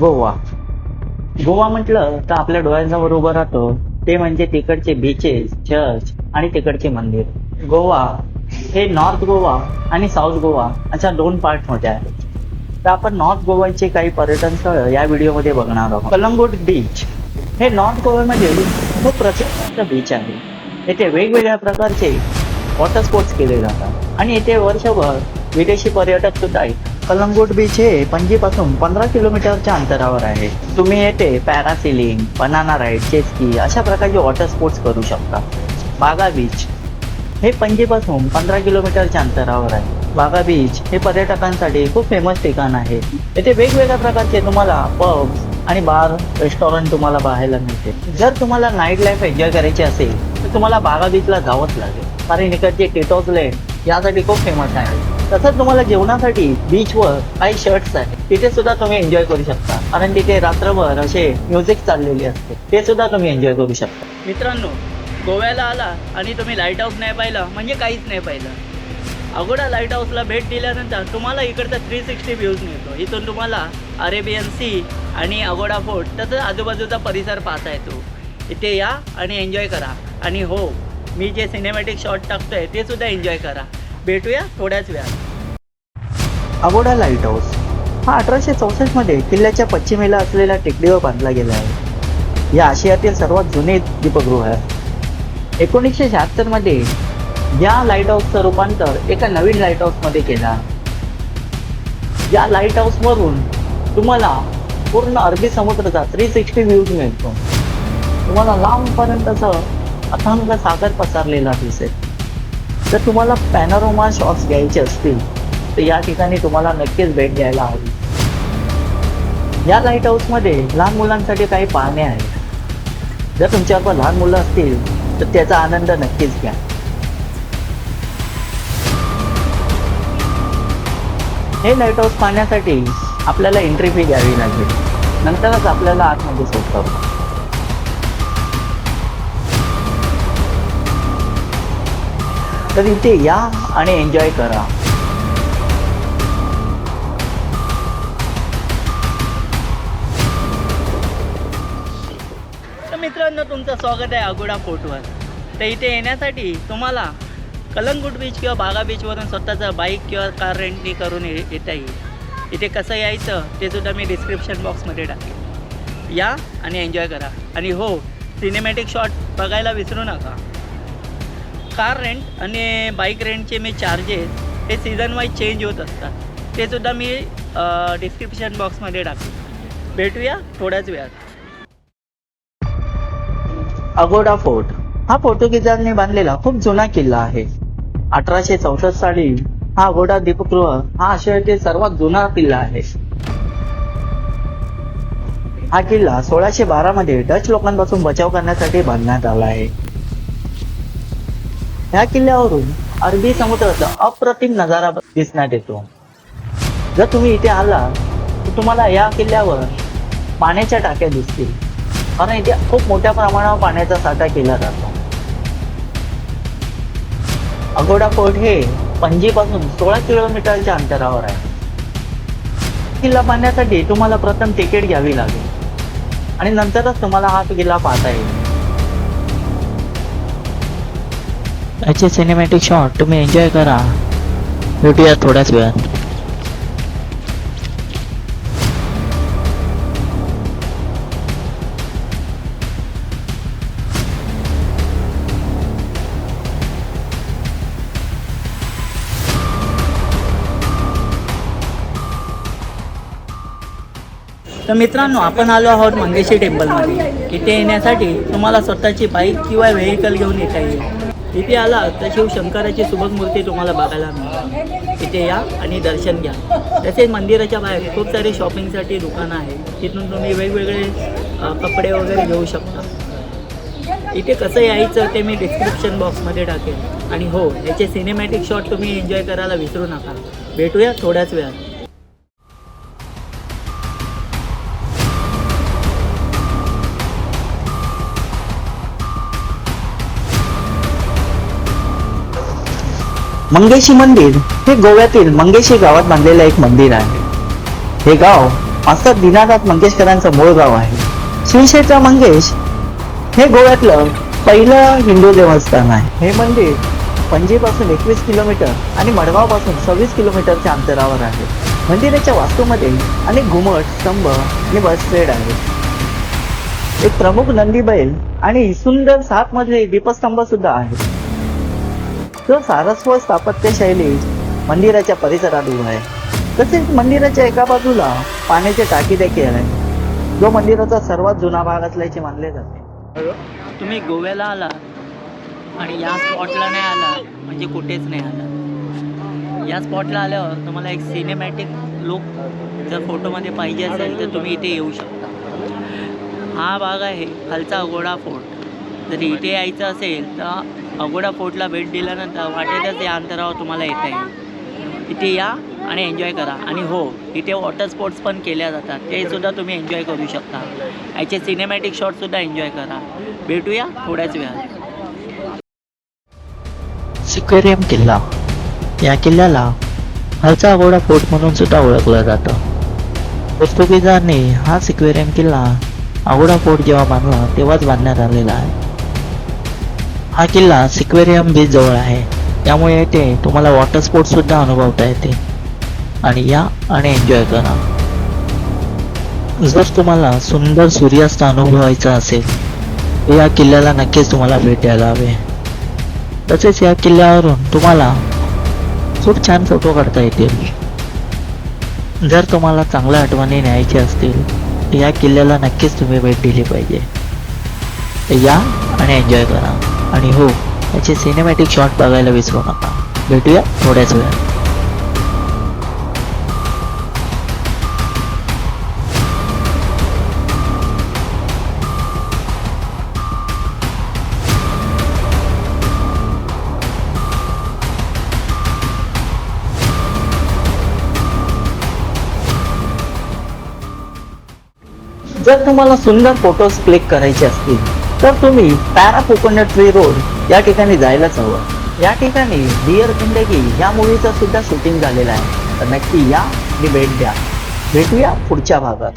गोवा. गोवा म्हटलं तर आपल्या डोळ्यांसमोर उभं राहतो. ते म्हणजे तिकडचे बीचेस चर्च आणि तिकडचे मंदिर. गोवा हे नॉर्थ गोवा आणि साऊथ गोवा अशा दोन पार्टमध्ये आहे तर आपण नॉर्थ गोवाचे काही पर्यटन स्थळ या व्हिडिओमध्ये बघणार आहोत. कलंगूट बीच हे नॉर्थ गोव्यामध्ये खूप प्रसिद्ध बीच आहे. येथे वेगवेगळ्या प्रकारचे वॉटर स्पोर्ट्स केले जातात. आणि येथे वर्षभर विदेशी पर्यटक सुद्धा येतात. कलंगूट बीच हे पणजीपासून पंधरा किलोमीटरच्या अंतरावर आहे. तुम्ही येथे पॅरासिलिंग बनाना राईड चेस्की अशा प्रकारचे वॉटर स्पोर्ट्स करू शकता. बागा बीच हे पणजीपासून पंधरा किलोमीटरच्या अंतरावर आहे. बागा बीच हे पर्यटकांसाठी खूप फेमस ठिकाण आहे. येथे वेगवेगळ्या प्रकारचे तुम्हाला पब्स आणि बार रेस्टॉरंट तुम्हाला पाहायला मिळते. जर तुम्हाला नाईट लाईफ एन्जॉय करायची असेल तर तुम्हाला बागा बीचला जावंच लागेल. कारण इकडचे टिटोज लेन यासाठी खूप फेमस आहे. तसंच तुम्हाला जेवणासाठी बीचवर काही शर्ट्स आहेत तिथे सुद्धा तुम्ही एन्जॉय करू शकता. कारण तिथे रात्रभर असे म्युझिक चाललेले असते. ते सुद्धा तुम्ही एन्जॉय करू शकता. मित्रांनो गोव्याला आला आणि तुम्ही लाइट हाऊस नाही पाहिलं म्हणजे काहीच नाही पाहिलं. अगोडा लाइट हाऊसला भेट दिल्यानंतर तुम्हाला इकडचा थ्री सिक्स्टी व्ह्यूज मिळतो. इथून तुम्हाला अरेबियन सी आणि अगोडा फोर्ट तसंच आजूबाजूचा परिसर पाहता येतो. इथे या आणि एन्जॉय करा. आणि हो मी जे सिनेमॅटिक शॉट टाकतोय ते सुद्धा एन्जॉय करा. भेटूया थोड्याच वेळात. Aguada lighthouse. हा अठराशे चौसष्टमध्ये किल्ल्याच्या पश्चिमेला असलेल्या टेकडीवर बांधला गेला आहे. या आशियातील सर्वात जुने दीपगृह आहे. एकोणीसशे शहात्तरमध्ये या लाइट हाऊसचं रूपांतर एका नवीन लाइट हाऊसमध्ये केला. या लाइट हाऊस तुम्हाला पूर्ण अरबी समुद्राचा थ्री सिक्स्टी व्ह्यूज मिळतो. तुम्हाला लांबपर्यंतचं अथांग सागर पसरलेला दिसेल. जर तुम्हाला पॅनोरोमा शॉट्स घ्यायचे असतील तर या ठिकाणी तुम्हाला नक्कीच भेट द्यायला हवी. या लाइट हाऊसमध्ये लहान मुलांसाठी काही पाहणे आहेत. जर तुमच्यावर लहान मुलं असतील तर त्याचा आनंद नक्कीच घ्या. हे लाइट हाऊस पाहण्यासाठी आपल्याला एंट्री फी द्यावी लागेल. नंतरच आपल्याला आतमध्ये सोडतात तर इथे या आणि एन्जॉय करा. तर मित्रांनो तुमचं स्वागत आहे अगोडा फोर्टवर. तर इथे येण्यासाठी तुम्हाला कलंगूट बीच किंवा बागा बीचवरून स्वतःचं बाईक किंवा कार रेंटनी करून ये- येता येईल. इथे कसं यायचं ते सुद्धा मी डिस्क्रिप्शन बॉक्समध्ये टाकेन या आणि एन्जॉय करा. आणि हो सिनेमॅटिक शॉट बघायला विसरू नका. कार रेंट आणि बाईक रेंटचे मी चार्जेस हे सीझन वाईज चेंज होत असतात. ते सुद्धा मी डिस्क्रिप्शन बॉक्समध्ये टाकतो. भेटूया थोड्याच वेळात. अगोडा फोर्ट. हा पोर्तुगीजांनी बांधलेला खूप जुना किल्ला आहे. अठराशे चौसष्ट साली हा अगोडा दीपगृह हा आशियातील सर्वात जुना किल्ला आहे. हा किल्ला सोळाशे बारा मध्ये डच लोकांपासून बचाव करण्यासाठी बांधण्यात आला आहे. ह्या किल्ल्यावरून अरबी समुद्राचा अप्रतिम नजारा दिसण्यात येतो. जर तुम्ही इथे आला तर तुम्हाला या किल्ल्यावर पाण्याच्या टाक्या दिसतील. कारण इथे खूप मोठ्या प्रमाणावर पाण्याचा साठा केला जातो. अगोडा फोर्ट हे पणजीपासून सोळा किलोमीटरच्या अंतरावर आहे. किल्ला पाहण्यासाठी तुम्हाला प्रथम तिकीट घ्यावी लागेल. आणि नंतरच तुम्हाला हा किल्ला पाहता येईल. याचे सिनेमॅटिक शॉट तुम्ही एन्जॉय करा. भेटूया थोड्याच वेळात. तर मित्रांनो आपण आलो आहोत मंगेशी टेम्पलमध्ये इथे येण्यासाठी तुम्हाला स्वतःची बाईक किंवा व्हेकल घेऊन येता येईल. इथे आला तर शिवशंकराची सुबक मूर्ती तुम्हाला बघायला मिळेल इथे या आणि दर्शन घ्या. तसेच मंदिराच्या बाहेर खूप सारे शॉपिंगसाठी दुकानं आहेत. तिथून तुम्ही वेगवेगळे कपडे वगैरे घेऊ शकता. इथे कसं यायचं ते मी डिस्क्रिप्शन बॉक्समध्ये टाकेन आणि हो याचे सिनेमॅटिक शॉट तुम्ही एन्जॉय करायला विसरू नका. भेटूया थोड्याच वेळात. मंगेशी मंदिर हे गोव्यातील मंगेशी गावात बांधलेलं एक मंदिर आहे. हे गाव मास्तर दिनानाथ मंगेशकरांचं मूळ गाव आहे. श्रीक्षेत्र मंगेश हे गोव्यातलं पहिलं हिंदू देवस्थान आहे. हे मंदिर पणजीपासून एकवीस किलोमीटर आणि मडगावपासून सव्वीस किलोमीटरच्या अंतरावर आहे. मंदिराच्या वास्तूमध्ये अनेक घुमट स्तंभ आणि बसरेड आहेत. एक प्रमुख नंदी बैल आणि सुंदर सात मधले दीपस्तंभ सुद्धा आहे तो सारस्व स्थापत्य शैली मंदिराच्या परिसरात उभा आहे. तसेच मंदिराच्या एका बाजूला पाण्याचे टाकी देखील आहे. जो मंदिराचा सर्वात जुना भाग असल्याचे मानले जाते. तुम्ही गोव्याला आला आणि या स्पॉटला नाही आला म्हणजे कुठेच नाही आला या स्पॉटला आल्यावर तुम्हाला एक सिनेमॅटिक लुक जर फोटोमध्ये पाहिजे असेल तर तुम्ही इथे येऊ शकता. हा भाग आहे खालचा अगोडा फोर्ट जर इथे यायचं असेल तर अगोडा फोर्टला भेट दिल्यानंतर वाटेतच या अंतरावर तुम्हाला येता येईल. इथे या आणि एन्जॉय करा. आणि हो इथे वॉटर स्पोर्ट्स पण केल्या जातात. ते सुद्धा तुम्ही एन्जॉय करू शकता. याचे सिनेमॅटिक शॉटसुद्धा एन्जॉय करा. भेटूया थोड्याच वेळात. सिक्वेरियम किल्ला. या किल्ल्याला हलचा अगोडा फोर्ट म्हणून सुद्धा ओळखलं जातं. पोर्तुगीजांनी हा सिक्वेरियम किल्ला अगोडा फोर्ट जेव्हा बांधला तेव्हाच बांधण्यात आलेला आहे. हा किल्ला सिक्वेरियम बीच जवळ आहे. त्यामुळे येथे तुम्हाला वॉटर स्पोर्ट्स सुद्धा अनुभवता येते. आणि या आणि एन्जॉय करा. जर तुम्हाला सुंदर सूर्यास्त अनुभवायचा असेल तर या किल्ल्याला नक्कीच तुम्हाला भेट द्यायला हवे. तसेच या किल्ल्यावरून तुम्हाला खूप छान फोटो काढता येतील. जर तुम्हाला चांगल्या आठवणी न्यायची असतील तर या किल्ल्याला नक्कीच तुम्ही भेट दिली पाहिजे. या आणि एन्जॉय करा. आणि हो याचे सिनेमॅटिक शॉट बघायला विसरू नका. भेटूया थोड्याच वेळात. जर तुम्हाला सुंदर फोटोज क्लिक करायचे असतील तर तुम्ही पॅरा कोकोनट ट्री रोड या ठिकाणी जायलाच हवं. या ठिकाणी डिअर जिंदगी या मूवीचं सुद्धा शूटिंग झालेलं आहे. तर नक्की या आणि भेट द्या. भेटूया पुढच्या भागात.